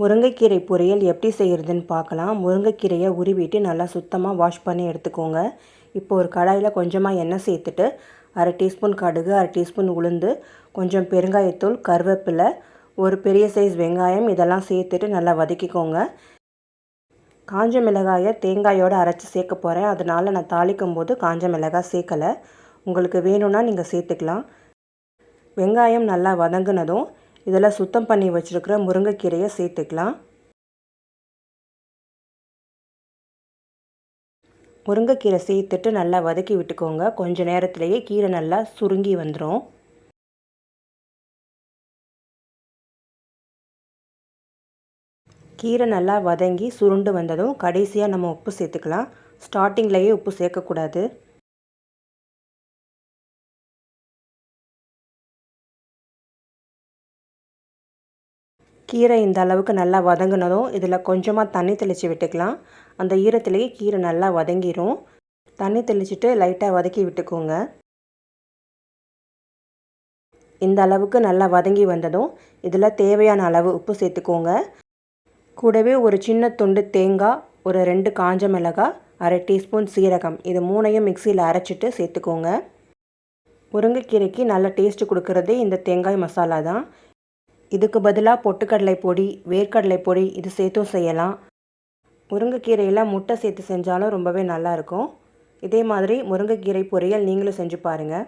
முருங்கைக்கீரை பொரியல் எப்படி செய்கிறதுன்னு பார்க்கலாம். முருங்கைக்கீரையை உருவிட்டு நல்லா சுத்தமாக வாஷ் பண்ணி எடுத்துக்கோங்க. இப்போ ஒரு கடாயில் கொஞ்சமாக எண்ணெய் சேர்த்துட்டு அரை டீஸ்பூன் கடுகு அரை டீஸ்பூன் உளுந்து கொஞ்சம் பெருங்காயத்தூள் கருவேப்பிலை ஒரு பெரிய சைஸ் வெங்காயம் இதெல்லாம் சேர்த்துட்டு நல்லா வதக்கிக்கோங்க. காஞ்ச மிளகாயை தேங்காயோடு அரைச்சி சேர்க்க போகிறேன் அதனால் நான் தாளிக்கும் போது காஞ்ச மிளகாய் சேர்க்கலை. உங்களுக்கு வேணும்னா நீங்கள் சேர்த்துக்கலாம். வெங்காயம் நல்லா வதங்கினதும் இதில் சுத்தம் பண்ணி வச்சுருக்கிற முருங்கைக்கீரையை சேர்த்துக்கலாம். முருங்கைக்கீரை சேர்த்துட்டு நல்லா வதக்கி விட்டுக்கோங்க. கொஞ்சம் நேரத்திலேயே கீரை நல்லா சுருங்கி வந்துடும் கீரை நல்லா வதங்கி சுருண்டு வந்ததும் கடைசியாக நம்ம உப்பு சேர்த்துக்கலாம். ஸ்டார்டிங்லேயே உப்பு சேர்க்கக்கூடாது. கீரை இந்த அளவுக்கு நல்லா வதங்கினதும் இதில் கொஞ்சமாக தண்ணி தெளித்து விட்டுக்கலாம். அந்த ஈரத்துலேயே கீரை நல்லா வதங்கிடும் தண்ணி தெளிச்சுட்டு லைட்டாக வதக்கி விட்டுக்கோங்க. இந்த அளவுக்கு நல்லா வதங்கி வந்ததும் இதில் தேவையான அளவு உப்பு சேர்த்துக்கோங்க. கூடவே ஒரு சின்ன துண்டு தேங்காய் ஒரு ரெண்டு காஞ்ச மிளகாய் அரை டீஸ்பூன் சீரகம் இது மூணையும் மிக்சியில் அரைச்சிட்டு சேர்த்துக்கோங்க. முருங்கைக்கீரைக்கு நல்ல டேஸ்ட்டு கொடுக்குறதே இந்த தேங்காய் மசாலா தான். இதுக்கு பதிலாக பொட்டுக்கடலை பொடி வேர்க்கடலை பொடி இது சேர்த்தும் செய்யலாம். முருங்கைக்கீரையில் முட்டை சேர்த்து செஞ்சாலும் ரொம்பவே நல்லாயிருக்கும் இதே மாதிரி முருங்கைக்கீரை பொரியல் நீங்களும் செஞ்சு பாருங்கள்